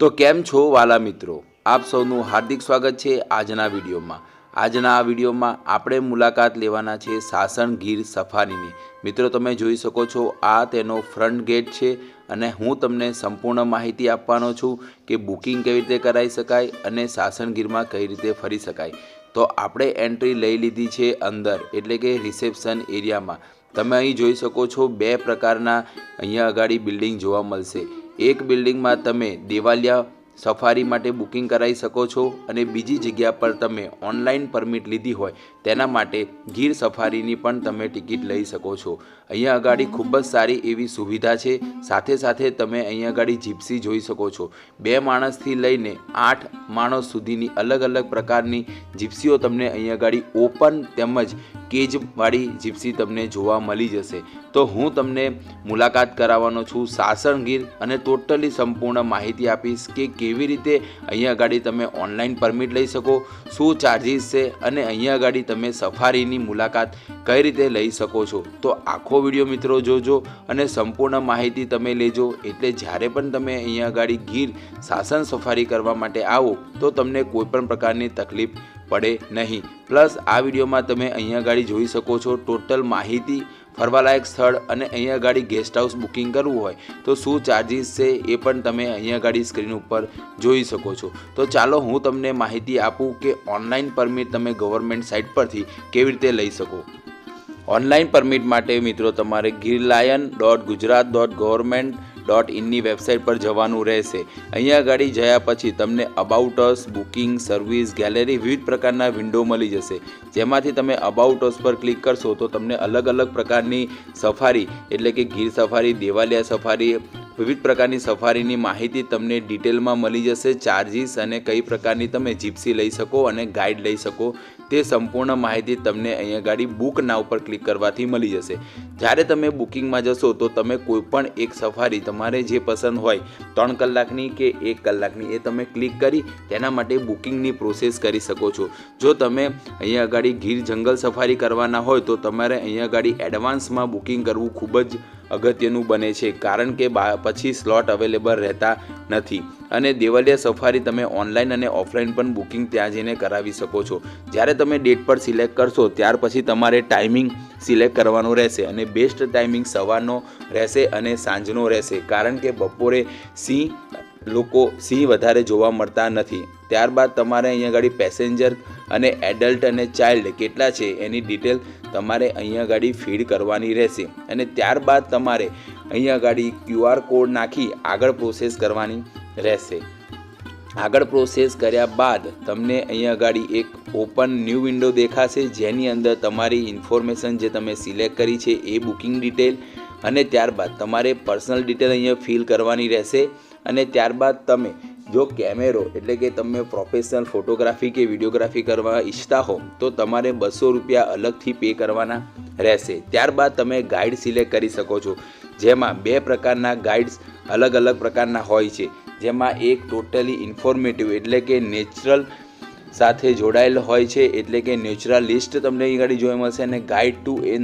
તો કેમ છો વાલા મિત્રો? આપ સૌનું હાર્દિક સ્વાગત છે આજના વિડીયોમાં. આજના આ વિડીયોમાં આપણે મુલાકાત લેવાના છે સાસણ ગીર સફારીની. મિત્રો, તમે જોઈ શકો છો આ તેનો ફ્રન્ટ ગેટ છે અને હું તમને સંપૂર્ણ માહિતી આપવાનો છું કે બુકિંગ કેવી રીતે કરાવી શકાય અને સાસણ ગીરમાં કઈ રીતે ફરી શકાય. તો આપણે એન્ટ્રી લઈ લીધી છે અંદર, એટલે કે રિસેપ્શન એરિયામાં. તમે અહીં જોઈ શકો છો બે પ્રકારના અહીંયા અગાડી બિલ્ડિંગ જોવા મળશે. એક બિલ્ડિંગમાં તમે દેવાલિયા સફારી માટે બુકિંગ કરાવી શકો છો અને બીજી જગ્યા પર તમે ઓનલાઈન પરમિટ લીધી હોય તેના માટે ગીર સફારીની પણ તમે ટિકિટ લઈ શકો છો. અહીંયા અગાડી ખૂબ જ સારી એવી સુવિધા છે. સાથે સાથે તમે અહીંયા અગાડી જીપ્સી જોઈ શકો છો. બે માણસથી લઈને આઠ માણસ સુધીની અલગ અલગ પ્રકારની જીપ્સીઓ તમને અહીંયા આગળ ઓપન તેમજ કેજવાળી જીપ્સી તમને જોવા મળી જશે. તો હું તમને મુલાકાત કરાવવાનો છું સાસણગીર અને ટોટલી સંપૂર્ણ માહિતી આપીશ કે કેવી રીતે અહીંયા આગળ તમે ઓનલાઈન પરમિટ લઈ શકો, શું ચાર્જિસ છે અને અહીંયા ગાડી તમે સફારીની મુલાકાત કઈ રીતે લઈ શકો છો. તો આખો વીડિયો મિત્રો જોજો અને સંપૂર્ણ માહિતી તમે લેજો. એટલે જ્યારે પણ તમે અહીંયા ગાડી ગીર સાસણ સફારી કરવા માટે આવો, તો તમને કોઈપણ પ્રકારની તકલીફ પડે નહીં. પ્લસ આ વિડીયોમાં તમે અહીંયા ગાડી જોઈ શકો છો. ટોટલ માહિતી ફરવાલાયક સ્થળ અને અહીંયા ગાડી ગેસ્ટ હાઉસ બુકિંગ કરવું હોય તો શું ચાર્જિસ છે એ પણ તમે અહીંયા ગાડી સ્ક્રીન ઉપર જોઈ શકો છો. તો ચાલો હું તમને માહિતી આપું કે ઓનલાઈન પરમિટ તમે ગવર્મેન્ટ સાઇટ પરથી કેવી રીતે લઈ શકો. ઓનલાઈન પરમિટ માટે મિત્રો તમારે Girlion dot Gujarat dot government dot ઇનની website પર જવાનું રહેશે. અહીંયા આગળ જયા પછી તમને about us booking service gallery વિવિધ પ્રકારના વિન્ડો મળી જશે. જેમાંથી તમે અબાઉટ અસ પર ક્લિક કરશો તો તમને અલગ અલગ પ્રકારની સફારી એટલે કે ગીર સફારી દેવાલિયા સફારી વિવિધ પ્રકારની સફારીની માહિતી તમને ડિટેલમાં મળી જશે. ચાર્જિસ અને કઈ પ્રકારની તમે જીપ્સી લઈ શકો અને ગાઈડ લઈ શકો. તે સંપૂર્ણ માહિતી તમને અહીંયા ગાડી બુક ના ઉપર ક્લિક કરવાથી મળી જશે. જ્યારે તમે બુકિંગમાં જશો તો તમે કોઈપણ એક સફારી તમારે જે પસંદ હોય, ત્રણ કલાકની કે એક કલાકની, એ તમે ક્લિક કરી તેના માટે બુકિંગની પ્રોસેસ કરી શકો છો. જો તમે અહીંયા ગાડી ગીર જંગલ સફારી કરવાના હોય તો તમારે અહીંયા આગળ એડવાન્સમાં બુકિંગ કરવું ખૂબ જ અગત્યનું બને છે. કારણ કે પછી સ્લોટ અવેલેબલ રહેતા નથી. અને દેવલિયા સફારી તમે ઓનલાઈન અને ઓફલાઈન પણ બુકિંગ ત્યાં જઈને કરાવી શકો છો. જ્યારે તમે ડેટ પર સિલેક્ટ કરશો, ત્યાર પછી તમારે ટાઈમિંગ સિલેક્ટ કરવાનો રહેશે અને બેસ્ટ ટાઈમિંગ સવારનો રહેશે અને સાંજનો રહેશે. કારણ કે બપોરે સિંહ, લોકો સિંહ વધારે જોવા મળતા નથી. ત્યારબાદ તમારે અહીંયા આગળ પેસેન્જર અને એડલ્ટ અને ચાઇલ્ડ કેટલા છે એની ડિટેલ તમારે અહીંયા ગાડી ફીડ કરવાની રહેશે. અને ત્યારબાદ તમારે અહીંયા ગાડી ક્યુઆર કોડ નાખી આગળ પ્રોસેસ કરવાની રહેશે. આગળ પ્રોસેસ કર્યા બાદ તમને અહીંયા ગાડી એક ઓપન ન્યૂ વિન્ડો દેખાશે, જેની અંદર તમારી ઇન્ફોર્મેશન જે તમે સિલેક્ટ કરી છે એ બુકિંગ ડિટેલ અને ત્યારબાદ તમારે પર્સનલ ડિટેલ અહીંયા ફિલ કરવાની રહેશે અને ત્યારબાદ તમે જો કેમેરો એટલે કે તમે પ્રોફેશનલ ફોટોગ્રાફી કે વિડીયોગ્રાફી કરવા ઈચ્છતા હો, તો તમારે બસો રૂપિયા અલગથી પે કરવાના રહેશે. ત્યારબાદ તમે ગાઈડ સિલેક્ટ કરી શકો છો. જેમાં બે પ્રકારના ગાઈડ્સ અલગ અલગ પ્રકારના હોય છે. જેમાં એક ટોટલી ઇન્ફોર્મેટિવ એટલે કે નેચરલ સાથે જોડાયેલ હોય છે, એટલે કે નેચરલ લિસ્ટ તમને અહીં આગળ જોવા મળશે અને guide to a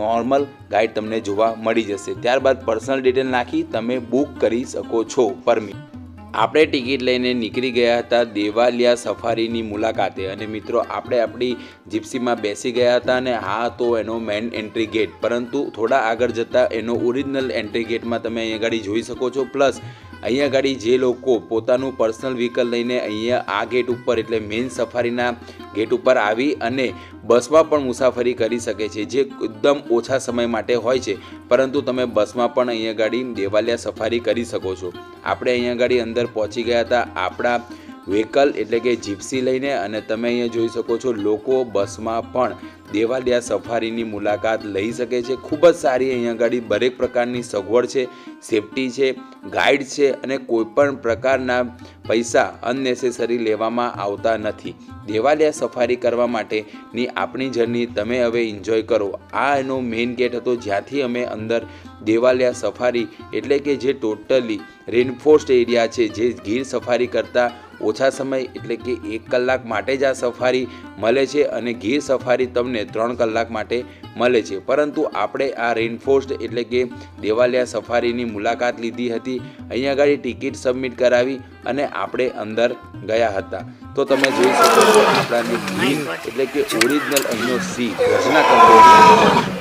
normal guide તમને જોવા મળી જશે. ત્યારબાદ પર્સનલ ડિટેલ નાખી તમે બુક કરી શકો છો, પરમિટ. આપણે ટિકિટ લઈને નીકળી ગયા હતા દેવાલિયા સફારીની મુલાકાતે અને મિત્રો, આપણે આપણી જીપ્સીમાં બેસી ગયા હતા અને આ હતો એનો મેન એન્ટ્રી ગેટ. પરંતુ થોડા આગળ જતાં એનો ઓરિજિનલ એન્ટ્રી ગેટમાં તમે અહીં ગાડી જોઈ શકો છો. પ્લસ અહીંયા ગાડી જે લોકો પોતાનું પર્સનલ વ્હીકલ લઈને અહીંયા આ ગેટ ઉપર, એટલે મેઇન સફારીના ગેટ ઉપર આવી અને બસમાં પણ મુસાફરી કરી શકે છે, જે એકદમ ઓછા સમય માટે હોય છે. પરંતુ તમે બસમાં પણ અહીંયા ગાડી દેવાલિયા સફારી કરી શકો છો. આપણે અહીંયા ગાડી અંદર પહોંચી ગયા હતા આપણા વ્હીકલ એટલે કે જીપ્સી લઈને, અને તમે અહીંયા જોઈ શકો છો લોકો બસમાં પણ દેવાલિયા સફારીની મુલાકાત લઈ શકે છે. ખૂબ જ સારી અહીંયા આગળ દરેક પ્રકારની સગવડ છે, સેફટી છે, ગાઈડ છે અને કોઈપણ પ્રકારના પૈસા અનનેસેસરી લેવામાં આવતા નથી. દેવાલિયા સફારી કરવા માટેની આપણી જર્ની તમે હવે એન્જોય કરો. આ એનો મેઇન ગેટ હતો. જ્યાંથી અમે અંદર દેવાલિયા સફારી એટલે કે જે ટોટલી રેનફોર્સ્ડ એરિયા છે, જે ગીર સફારી કરતાં ઓછા સમય એટલે કે એક કલાક માટે જ આ સફારી મળે છે અને ગીર સફારી તમને ત્રણ કલાક માટે મળે છે. પરંતુ આપણે આ રેઇનફોર્સ્ડ એટલે કે દેવાલિયા સફારીની મુલાકાત લીધી હતી. અહીંયા આગળ ટિકિટ સબમિટ કરાવી અને આપણે અંદર ગયા હતા. તો તમે જોઈ શકો છો આપણાની ગ્રીન એટલે કે ઓરિજિનલ અહીંનો સી ગજના કંપની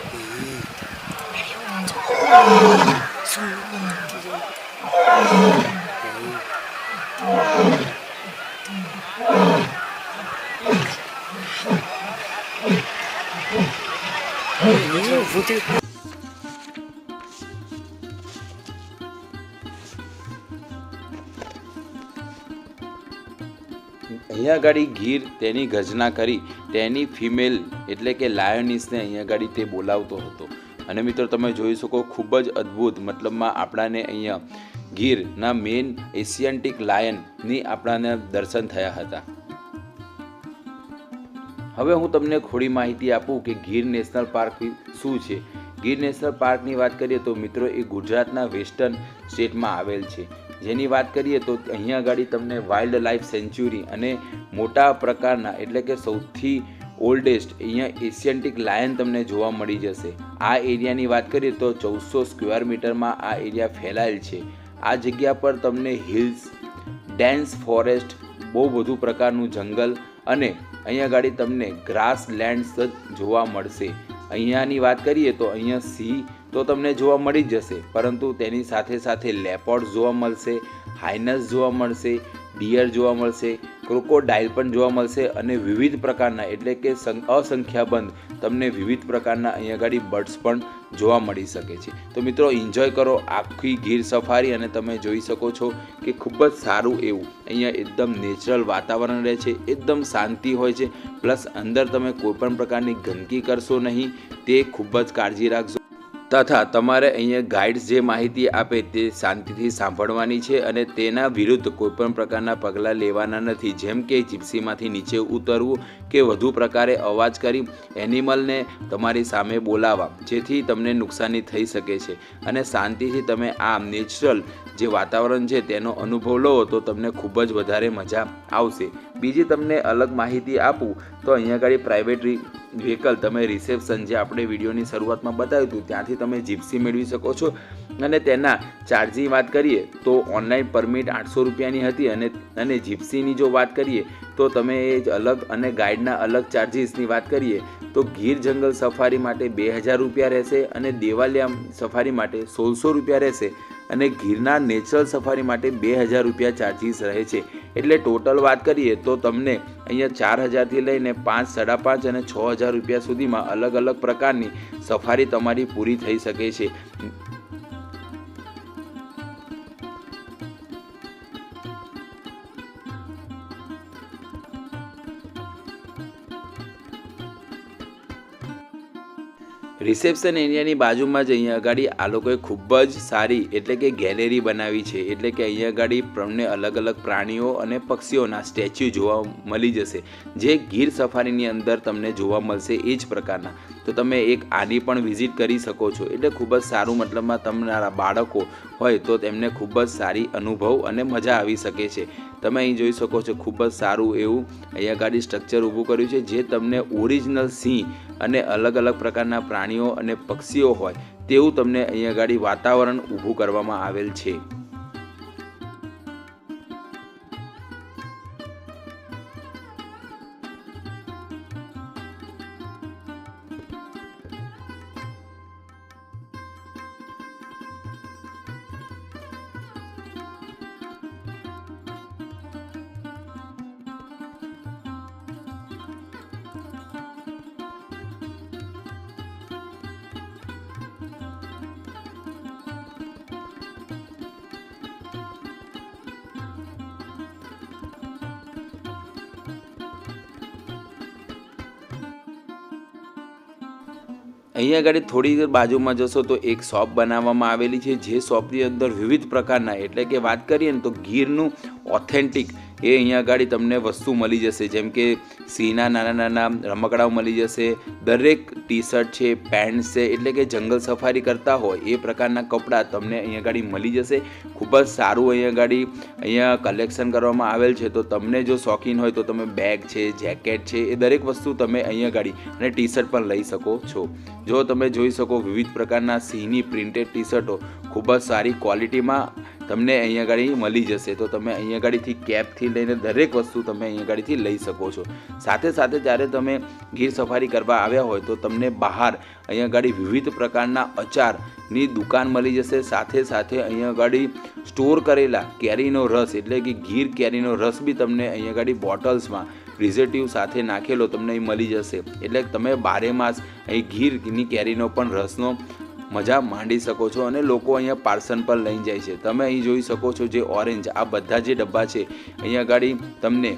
અહીંયા ગાડી ગીર, તેની ગર્જના કરી, તેની ફિમેલ એટલે કે લાયનીસને અહીંયા ગાડી તે બોલાવતો હતો. અને મિત્રો, તમે જોઈ શકો ખૂબ જ અદ્ભુત મતલબમાં આપણાને અહીંયા ગીરના મેઇન એશિયન્ટિક લાયનની આપણાને દર્શન થયા હતા. હવે હું તમને થોડી માહિતી આપું કે ગીર નેશનલ પાર્ક શું છે? ગીર નેશનલ પાર્કની વાત કરીએ તો મિત્રો એ ગુજરાતના વેસ્ટર્ન સ્ટેટમાં આવેલ છે. જેની વાત કરીએ તો અહીંયા આગળ તમને વાઇલ્ડ લાઈફ સેન્ચ્યુરી અને મોટા પ્રકારના એટલે કે સૌથી ઓલ્ડેસ્ટ અહીંયા એશિયન્ટિક લાયન તમને જોવા મળી જશે. આ એરિયાની વાત કરીએ તો ચૌદસો સ્ક્વેર મીટરમાં આ એરિયા ફેલાયેલ છે. આ જગ્યા પર તમને હિલ્સ, ડેન્સ ફોરેસ્ટ, બહુ બધું પ્રકારનું જંગલ અને અહીંયા ગાડી તમને ગ્રાસ લેન્ડ્સ જ જોવા મળશે. અહીંયાની વાત કરીએ તો અહીંયા સી તો તમને જોવા મળી જશે, પરંતુ તેની સાથે સાથે લેપોર્ડ જોવા મળશે હાઇનસ જોવા મળશે ડિયર જોવા મળશે ક્રોકોડાઇલ પણ જોવા મળશે અને વિવિધ પ્રકારના એટલે કે અસંખ્યાબંધ તમને વિવિધ પ્રકારના અહીંયા આગળ બર્ડ્સ પણ જોવા મળી શકે છે. તો મિત્રો એન્જોય કરો આખી ગીર સફારી અને તમે જોઈ શકો છો કે ખૂબ જ સારું એવું અહીંયા એકદમ નેચરલ વાતાવરણ રહે છે, એકદમ શાંતિ હોય છે. પ્લસ અંદર તમે કોઈ પણ પ્રકારની ગંદકી કરશો નહીં, તે ખૂબ જ કાળજી રાખજો. તથા તમારે અહીંયા ગાઈડ્સ જે માહિતી આપે તે શાંતિથી સાંભળવાની છે અને તેના વિરુદ્ધ કોઈપણ પ્રકારના પગલાં લેવાના નથી. જેમ કે જીપ્સીમાંથી નીચે ઉતરવું કે વધુ પ્રકારે અવાજ કરી એનિમલને તમારી સામે બોલાવવા જેથી તમને નુકસાની થઈ શકે છે. અને શાંતિથી તમે આ નેચરલ જે વાતાવરણ છે તેનો અનુભવ લો, તો તમને ખૂબ જ વધારે મજા આવશે. બીજી તમને અલગ માહિતી આપું, તો અહીંયા આગળ પ્રાઇવેટ વ્હીકલ તમે રિસેપ્શન જે આપણે વિડીયોની શરૂઆતમાં બતાવ્યું હતું, ત્યાંથી તમે જીપ્સી મેળવી શકો છો. અને તેના ચાર્જની વાત કરીએ તો ઓનલાઈન પરમિટ આઠસો રૂપિયાની હતી અને અને જીપ્સીની જો વાત કરીએ તો તમે એ જ અલગ અને ગાઈડના અલગ ચાર્જીસની વાત કરીએ તો ગીર જંગલ સફારી માટે બે હજાર રૂપિયા રહેશે અને દેવાલિયા સફારી માટે સોળસો રૂપિયા રહેશે અને ગીરના નેચરલ સફારી માટે બે હજાર રૂપિયા ચાર્જીસ રહે છે. એટલે ટોટલ વાત કરીએ તો તમને અહીંયા ચાર હજારથી લઈને પાંચ, સાડા પાંચ અને છ હજાર રૂપિયા સુધીમાં અલગ અલગ પ્રકારની સફારી તમારી પૂરી થઈ શકે છે. રિસેપ્શન એરિયાની બાજુમાં જ અહીંયા આગળ આ લોકોએ ખૂબ જ સારી એટલે કે ગેલેરી બનાવી છે. એટલે કે અહીંયા આગળ તમને અલગ અલગ પ્રાણીઓ અને પક્ષીઓના સ્ટેચ્યુ જોવા મળી જશે. જે ગીર સફારીની અંદર તમને જોવા મળશે એ જ પ્રકારના. તો તમે એક આની પણ વિઝિટ કરી શકો છો. એટલે ખૂબ જ સારું મતલબમાં તમારા બાળકો હોય તો તેમને ખૂબ જ સારી અનુભવ અને મજા આવી શકે છે. તમે અહીં જોઈ શકો છો ખૂબ જ સારું એવું અહીંયા ગાડી સ્ટ્રક્ચર ઊભું કર્યું છે જે તમને ઓરિજિનલ સિંહ અને અલગ અલગ પ્રકારના પ્રાણીઓ અને પક્ષીઓ હોય તેવું તમને અહીંયા ગાડી વાતાવરણ ઊભું કરવામાં આવેલ છે. અહીંયા આગળ થોડી બાજુમાં જશો તો એક શોપ બનાવવામાં આવેલી છે. જે શોપની અંદર વિવિધ પ્રકારના, એટલે કે વાત કરીએ ને તો ગીરનું ઓથેન્ટિક એ અહીંયા આગળ તમને વસ્તુ મળી જશે, જેમ કે સિંહના નાના નાના રમકડાઓ મળી જશે, દરેક ટી શર્ટ છે, પેન્ટ છે, એટલે કે જંગલ સફારી કરતા હોય, એ પ્રકારના કપડાં તમને અહીંયા આગળ મળી જશે. ખૂબ જ સારું અહીંયા આગળ અહીંયા કલેક્શન કરવામાં આવેલ છે, તો તમને જો શોખીન હોય તો તમે બેગ છે, જેકેટ છે, એ દરેક વસ્તુ તમે અહીંયા આગળ અને ટી શર્ટ પણ લઈ શકો છો. જો તમે જોઈ શકો વિવિધ પ્રકારના સિંહની પ્રિન્ટેડ ટી શર્ટો ખૂબ જ સારી ક્વોલિટીમાં તમને અહીંયા ગાડી મળી જશે. તો તમે અહીંયા ગાડીથી કેબથી લઈને દરેક વસ્તુ તમે અહીંયા ગાડીથી લઈ શકો છો. સાથે સાથે જ્યારે તમે ગીર સફારી કરવા આવ્યા હોય, તો તમને બહાર અહીંયા ગાડી વિવિધ પ્રકારના અચારની દુકાન મળી જશે. સાથે સાથે અહીંયા ગાડી સ્ટોર કરેલા કેરીનો રસ, એટલે કે ગીર કેરીનો રસ બી તમને અહીંયા ગાડી બોટલ્સમાં પ્રિઝર્ટિવ સાથે નાખેલો તમને અહીં મળી જશે. એટલે તમે બારે માસ અહીં ગીરની કેરીનો પણ રસનો મજા માંડી શકો છો અને લોકો અહીંયા પાર્સલ પર લઈ જાય છે. તમે અહીં જોઈ શકો છો જે ઓરેન્જ, આ બધા જે ડબ્બા છે, અહીંયા ગાડી તમને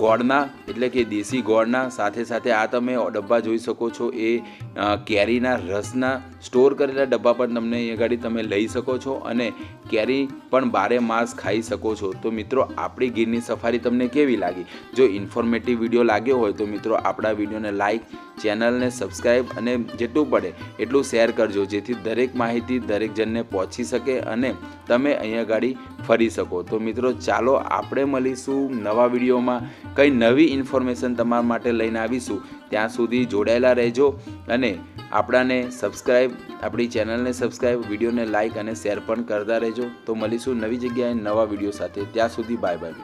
ગોળના, એટલે કે દેશી ગોળના, સાથે સાથે આ તમે ડબ્બા જોઈ શકો છો, એ કેરીના રસના સ્ટોર કરેલા ડબ્બા પણ તમને એ ગાડી તમે લઈ શકો છો અને કેરી પણ બારે માસ ખાઈ શકો છો. તો મિત્રો, આપણી ગીરની સફારી તમને કેવી લાગી? જો ઇન્ફોર્મેટિવ વીડિયો લાગ્યો હોય તો મિત્રો, આપણા વિડીયોને લાઇક ચેનલને સબસ્ક્રાઈબ અને જેટલું પડે એટલું શેર કરજો. જેથી દરેક માહિતી દરેક જણને પહોંચી શકે અને તમે અહીંયા ગાડી ફરી શકો. તો મિત્રો, ચાલો આપણે મળીશું નવા વિડીયોમાં. કંઈ નવી ઇન્ફોર્મેશન તમારા માટે લઈને આવીશું. ત્યાં સુધી જોડાયેલા રહેજો અને આપણાને સબસ્ક્રાઈબ આપણી ચેનલને સબસ્ક્રાઈબ વિડીયોને લાઇક અને શેર પણ કરતા રહેજો. તો મળીશું નવી જગ્યાએ નવા વીડિયો સાથે. ત્યાં સુધી બાય બાય